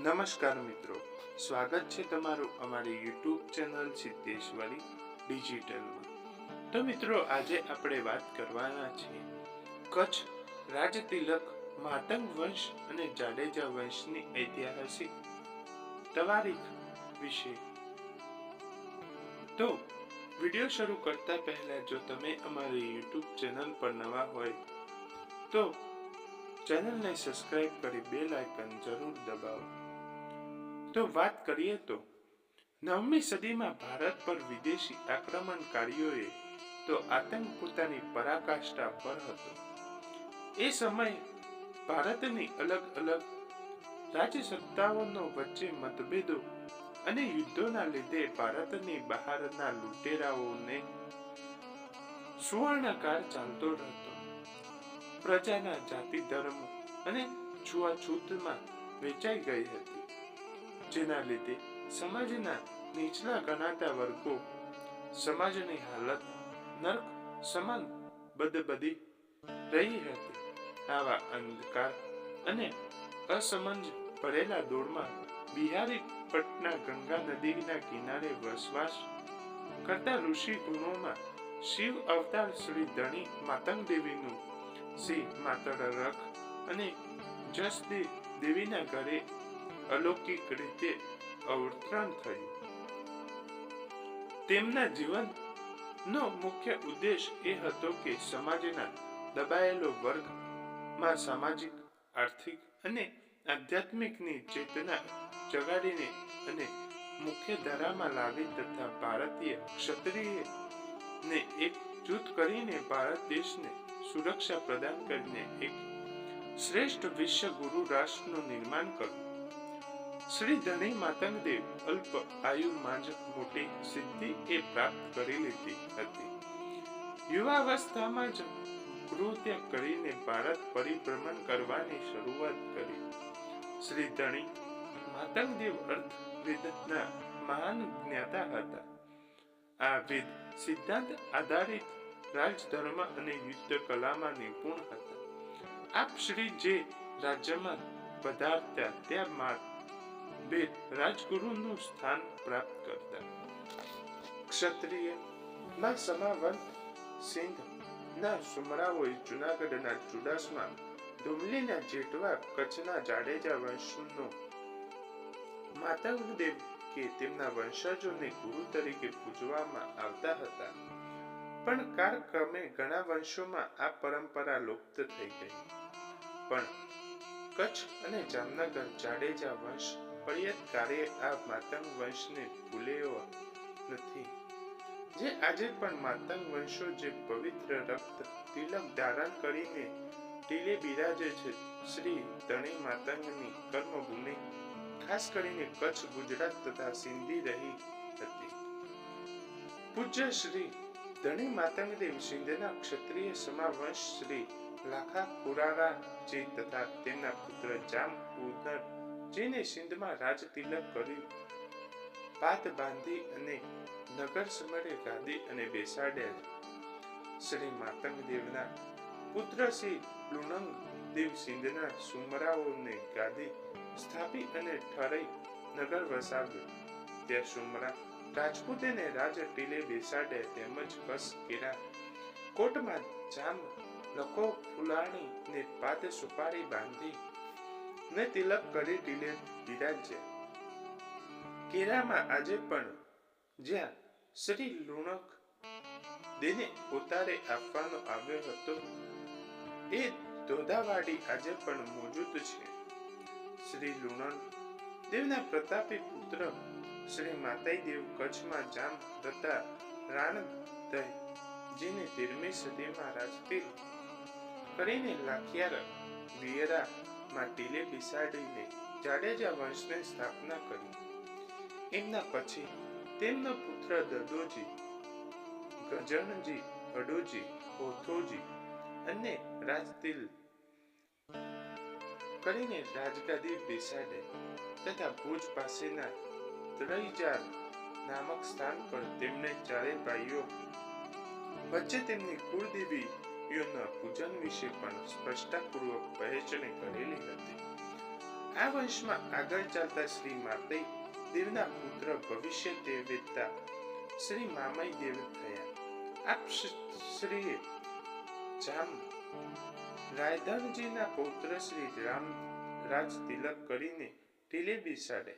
નમસ્કાર મિત્રો. સ્વાગત છે તમારું અમારી યુટ્યુબ ચેનલ સિદ્ધેશ્વરી ડિજિટલમાં. તો મિત્રો, આજે આપણે વાત કરવાના છીએ કચ્છ રાજતિલક, માતંગ વંશ અને જાડેજા વંશની ઐતિહાસિક તવારીખ વિશે. તો, વીડિયો શરૂ કરતા પહેલા જો તમે અમારી યુટ્યુબ ચેનલ પર નવા હોય, તો ચેનલને સબસ્ક્રાઇબ કરી બેલ આઇકન જરૂર દબાવો. તો વાત કરીએ તો, નવમી સદીમાં ભારત પર વિદેશી આક્રમણકારીઓએ તો આતંક પોતાની પરાકાષ્ઠા પર હતો. એ સમયે ભારતની અલગ અલગ રાજસત્તાઓનો વચ્ચે મતભેદો અને યુદ્ધોના લીધે ભારતની બહારના લૂંટેરાઓને સુવર્ણકાર ચાલતો રહેતો. પ્રજાના જાતિ ધર્મ અને છૂઆછૂતમાં વેચાઈ ગઈ હતી. જેના લીધે સમાજના નીચલા ગણાતા વર્ગો સમાજની હાલત નર્ક સમાન બદબદી રહી હતી. આવા અંધકાર અને અસમંજ ભરેલા દોડમાં બિહારી પટના ગંગા નદીના કિનારે વસવાસ કરતા ઋષિ ગુણોમાં શિવ અવતાર શ્રી ધણી માતંગ દેવીનું શ્રી માતળ રખ અને જસદી દેવીના ઘરે અલૌકિક રીતે અવતરણ થયું. તેમના જીવન નો મુખ્ય ઉદ્દેશ એ હતો કે સમાજના દબાયેલો વર્ગમાં સામાજિક, આર્થિક અને આધ્યાત્મિકની ચેતના જગાડીને અને મુખ્ય ધારામાં લાવી તથા ભારતીય ક્ષત્રિય ને એક જૂથ કરીને ભારત દેશને સુરક્ષા પ્રદાન કરીને એક શ્રેષ્ઠ વિશ્વ ગુરુ રાષ્ટ્રનું નિર્માણ કરવું શ્રી ધણી માતંગદેવ અલ્પ આયુ માંજક મોટી સિદ્ધિ એ પ્રાપ્ત કરી લીધી હતી. યુવાવસ્થામાં જ કૃત્ય કરીને ભારત પરિભ્રમણ કરવાની શરૂઆત કરી. શ્રી ધણી માતંગદેવ અર્થ વિદના મહાન જ્ઞાતા હતા. આ વિદ સિદ્ધાંત આધારિત રાજધર્મ અને યુદ્ધ કલામાં નિપુણ હતા. આપ શ્રી જે રાજ્યમાં પધારતા, ત્યાં બે રાજગુરુનું સ્થાન પ્રાપ્ત કરતા. ક્ષત્રિયમાં સમાવન સિંધ ના સુમરાઓએ જુનાગઢના ચુડાસમા ધુમલીના જેટવા કચ્છના જાડેજા વંશનો માતંગદેવ કે તેમના વંશજોને ગુરુ તરીકે પૂજવામાં આવતા હતા. પણ કાળક્રમે ઘણા વંશોમાં આ પરંપરા લુપ્ત થઈ ગઈ. પણ કચ્છ અને જામનગર જાડેજા વંશ પર્યતકારે આ માતંગ વંશને ભૂલ્યો નથી. જે આજે પણ માતંગ વંશો જે પવિત્ર રક્ત તિલક ધારણ કરીને ટીલે બિરાજે છે, શ્રી ધણી માતંગની કર્મભૂમિ, ખાસ કરીને કચ્છ, ગુજરાત તથા સિંધી રહી હતી. પૂજ્ય શ્રી ધણી માતંગદેવ સિંધના ક્ષત્રિય સમાવંશ શ્રી લાખા પુરારા જી તથા તેમના પુત્ર જામ ઉદર જેને સિંધમાં રાજ તિલક કર્યું પાત બાંધી અને નગર સમરે ગાદી અને બેસાડ્યા. શ્રી માતંગ દેવના પુત્ર શ્રી લુણંગ દેવ સિંધના સુમરાઓને ગાદી સ્થાપી અને ઠરઈ નગર વસાવ્યું. ત્યાં સુમરા રાજપૂતેને રાજ ટીલે બેસાડ્યા તેમજ કસ કેરા, કોટમાં જામ, લખો, ફુલાણી ને પાદ સુપારી બાંધી ને તિલક કરી ટીલે બિરાજ્યા કેરામાં આજે પણ જ્યાં શ્રી લુણક દેને ઉતારે આપવાનો આવ્યો હતો, એ ધોધાવાડી આજે પણ મોજૂદ છે. શ્રી લુણક દેવના પ્રતાપી પુત્ર શ્રી માતાઈ દેવ કચ્છમાં જામ તથા રાણદય જેને તેરમી સદીમાં રાજપીર કરીને લાખિયાર વિયરા માં ટીલે બિસાડીને જાડેજા વંશને સ્થાપના કરી. એમના પછી તેમનો પુત્ર દદોજી ગજણજી હડોજી ઓથોજી અને રાજતિલ કરીને રાજગાદી બેસાડે તથા ભુજ પાસેના ત્રઈજાર નામક સ્થાન પર તેમને ચારે ભાઈઓ વચ્ચે તેમની કુળદેવીઓના પૂજન વિશે પણ સ્પષ્ટતાપૂર્વક પહેચણી કરેલી હતી. આ વંશમાં આગળ ચાલતા શ્રી માતઈ દેવના પુત્ર ભવિષ્ય દેવતા શ્રી મામય દેવ થયા. આપ શ્રી જામ રાયધનજીના પૌત્ર શ્રી રામ, રાજ તિલક કરીને ટીલે બેસાડે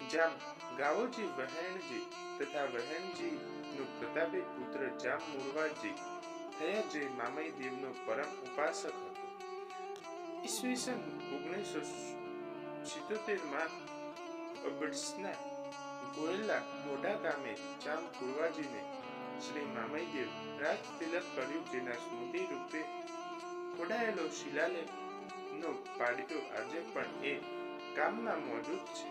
જામ ગાવોજી વહેણજી તથા વહેણજી નું પ્રતાપી પુત્ર જામ મુરવાજી થયા જે મામય દેવનો પરમ ઉપાસક હતો. ઈસવીસન ઓગણીસો સિત્તોતેરમાં અબડસના ગોયલા મોઢા ગામે જામ પૂર્વાજીને શ્રી મામયદેવ રાજ તિલક કર્યું જેના સ્મૃતિ રૂપે ખોડાયેલો શિલાલેખ નો પાડ્યો. આજે પણ એ ગામમાં મોજૂદ છે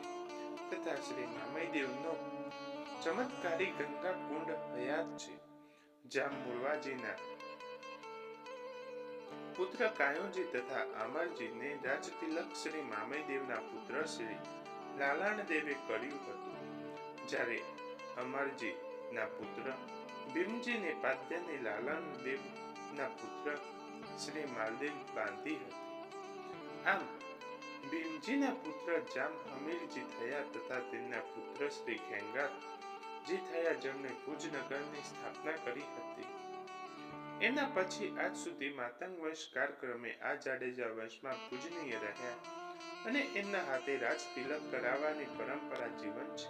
તથા શ્રી મામયદેવનો ચમત્કારી ગંગા કુંડ હયાત છે. જામ પુત્ર કાયોજી તથા અમરજીને રાજતિલક શ્રી મામઈદેવના પુત્ર શ્રી લાલાણદેવે કર્યું હતું. જ્યારે અમરજીના પુત્ર ભીમજીને પાદ્યને લાલાણદેવના પુત્ર શ્રી માલદેવ બાંધી હતી. આમ, ભીમજીના પુત્ર જામ અમીરજી થયા તથા તેમના પુત્ર શ્રી ખેંગાર જે થયા જેમણે ભુજનગરની સ્થાપના કરી હતી. એના પછી આજ સુધી માતંગ વંશ કાર્યક્રમે આ જાડેજા વંશમાં પૂજનીય રહ્યા અને એમના હાથે રાજ તિલક કરાવવાની પરંપરા જીવન છે.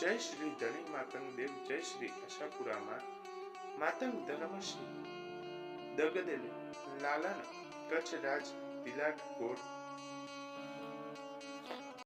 જય શ્રી ધણી માતંગ દેવ, જય શ્રી આશાપુરામાં માતંગ ધર્મશ્રી દગદેલ, લાલન, કચ્છ રાજ, તિલાક કોટ